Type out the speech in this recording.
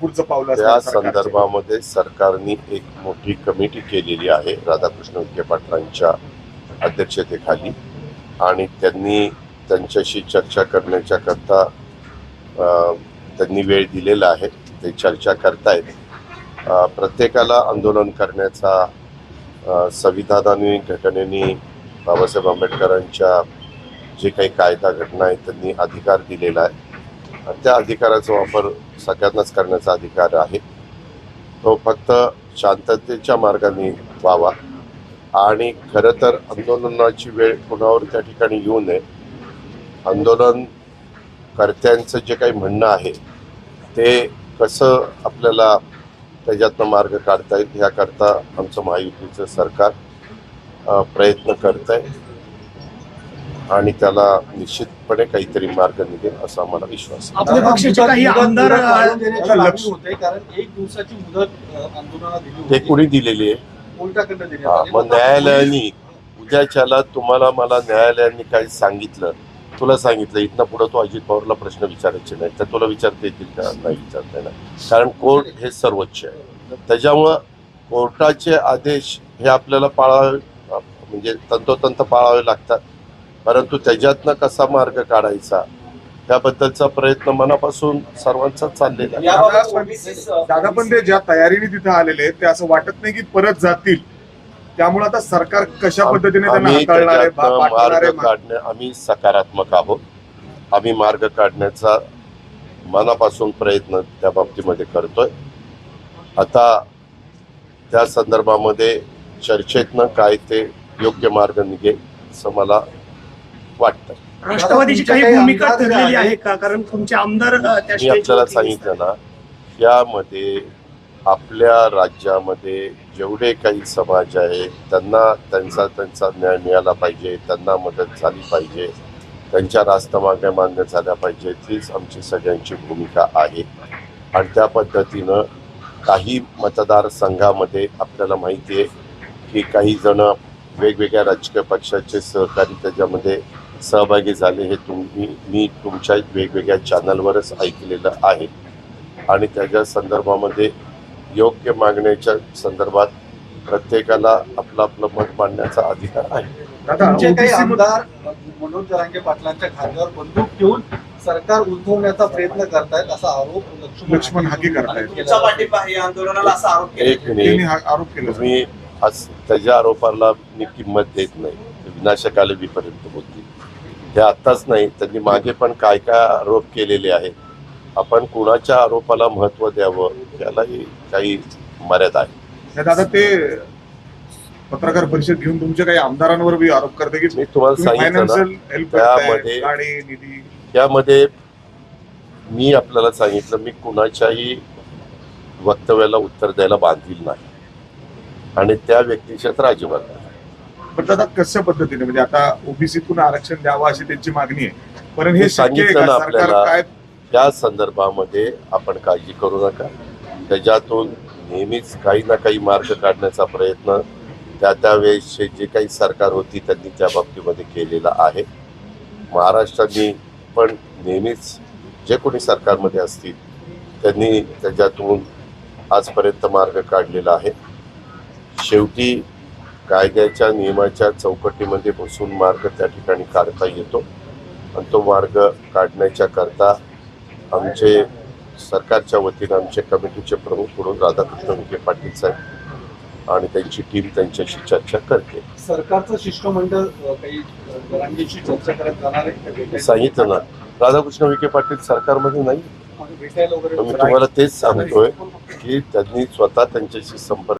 पुढचं पावलं त्या? संदर्भामध्ये सरकारने एक मोठी कमिटी केलेली आहे राधाकृष्ण विखे पाटलांच्या अध्यक्षतेखाली. आणि त्यांनी त्यांच्याशी चर्चा करण्याच्या करता त्यांनी वेळ दिलेला आहे ते चर्चा करतायत. प्रत्येकाला आंदोलन करण्याचा संविधानाने घटनेने बाबासाहेब आंबेडकरांच्या जे काही कायदा घटना आहेत त्यांनी अधिकार दिलेला आहे. त्या अधिकाराचा वापर सगळ्यांनाच करण्याचा अधिकार आहे. तो फक्त शांततेच्या मार्गाने व्हावा. आणि खरं तर आंदोलनाची वेळ कुणावर त्या ठिकाणी येऊ नये. आंदोलन कर्त्यांचं जे काही म्हणणं आहे ते कसं आपल्याला त्याच्यातनं मार्ग काढता येईल ह्याकरता आमचं महायुतीचं सरकार प्रयत्न करत आहे आणि त्याला निश्चितपणे काहीतरी मार्ग निघेल असा आम्हाला विश्वास आहे. आपल्या पक्षाचे काही आमदार कारण एक दिवसाची मुदत आंदोलनाला दिली ते कुणी दिलेली आहे? हा. मग न्यायालयाने उद्याच्याला तुम्हाला मला न्यायालयाने काही सांगितलं तुला सांगितलं इथनं पुढे तू अजित पवारला प्रश्न विचारायचे नाही तर तुला विचारता येतील का? नाही विचारता येणार. कारण कोर्ट हे सर्वोच्च आहे. त्याच्यामुळं कोर्टाचे आदेश हे आपल्याला पाळावे म्हणजे तंतोतंत पाळावे लागतात. परंतु त्याच्यातनं कसा मार्ग काढायचा? त्याबद्दलचा प्रयत्न मनापासून सर्वांचाच चाललेला आहे. दादा पण- दादा ते ज्या तयारीने तिथे आलेले आहेत ते असं वाटत नाही की परत जातील. त्यामुळे आता सरकार कशा पद्धतीने त्यांना आम्ही हाताळणार आहे त्याच्यातनं बा- पाठवणार मार्ग आहे काढण्या आम्ही सकारात्मक आहोत. आम्ही मार्ग काढण्याचा मनापासून प्रयत्न त्या बाबतीमध्ये करतोय. आता त्या संदर्भामध्ये चर्चेतनं काय ते योग्य मार्ग निघेल असं मला वाटतं. राष्ट्रवादीची काही भूमिका ठरलेली आहे का? कारण तुमचे आमदार मी आपल्याला. सांगितलं ना यामध्ये आपल्या राज्यामध्ये जेवढे काही समाज आहे त्यांना त्यांचा त्यांचा न्याय मिळाला पाहिजे त्यांना मदत झाली पाहिजे त्यांच्या रास्तमाग्या मान्य झाल्या पाहिजे हीच आमची सगळ्यांची भूमिका आहे. आणि त्या पद्धतीनं काही मतदारसंघामध्ये आपल्याला माहिती आहे की काही जण वेगवेगळ्या राजकीय पक्षाचे सहकारी त्याच्यामध्ये सहभागी झाले हे तुम्ही मी तुमच्या वेगवेगळ्या चॅनलवरच ऐकलेलं आहे. आणि त्याच्या संदर्भामध्ये योग्य मागण्याच्या संदर्भात प्रत्येकाला आपलं आपलं मत मांडण्याचा अधिकार आहे. तुमचे काही आमदार मनोज जरांगे पाटलांच्या खांद्यावर बंदूक ठेवून सरकार उलथवण्याचा प्रयत्न करतायत असा आरोप लक्ष्मण हाके करतायत. एक मिनिट. हा आरोप केला. आज त्याच्या आरोपाला मी किंमत देत नाही. विनाशकाले विपर्यंत बोलतील. ते आत्ताच नाही त्यांनी मागे पण काय काय आरोप केलेले आहेत. आपण कुणाच्या आरोपाला महत्त्व द्यावं यालाही काही मर्यादा आहे. दादा ते पत्रकार परिषद घेऊन तुमच्या काही आमदारांवर बी आरोप करते की मी तुम्हाला तुम्ही सांगितलं त्यामध्ये- गाडी निधी. यामध्ये मी आपल्याला सांगितलं मी कुणाच्याही वक्तव्याला उत्तर द्यायला बांधील नाही. आणि त्या व्यक्तीच्या तर अजिबात नाही. पण दादा कशा पद्धतीने? म्हणजे आता ओबीसीतून आरक्षण द्यावं अशी त्यांची मागणी आहे. पण हे शक्य आहे सांगितलं का ना सरकार आपल्याला. काय या संदर्भामध्ये आपण काळजी करू नका. त्याच्यातून नेहमीच काही ना काही मार्ग काढण्याचा प्रयत्न त्या त्या वेळेसचे जे काही सरकार होती त्यांनी त्या बाबतीमध्ये केलेला आहे. महाराष्ट्राने पण नेहमीच जे कोणी सरकारमध्ये असतील त्यांनी त्याच्यातून आजपर्यंत मार्ग काढलेला आहे. शेवटी कायद्याच्या नियमाच्या चौकटीमध्ये बसून मार्ग त्या ठिकाणी काढता येतो. आणि तो मार्ग काढण्याच्या करता आमचे सरकारच्या वतीनं आमचे कमिटीचे प्रमुख म्हणून राधाकृष्ण विखे पाटील साहेब आणि त्यांची टीम त्यांच्याशी चर्चा करते. सरकारचं शिष्टमंडळ काही चर्चा करत जाणार सांगितलं ना. राधाकृष्ण विखे पाटील सरकारमध्ये नाही. मी तुम्हाला तेच सांगतोय की त्यांनी स्वतः त्यांच्याशी संपर्क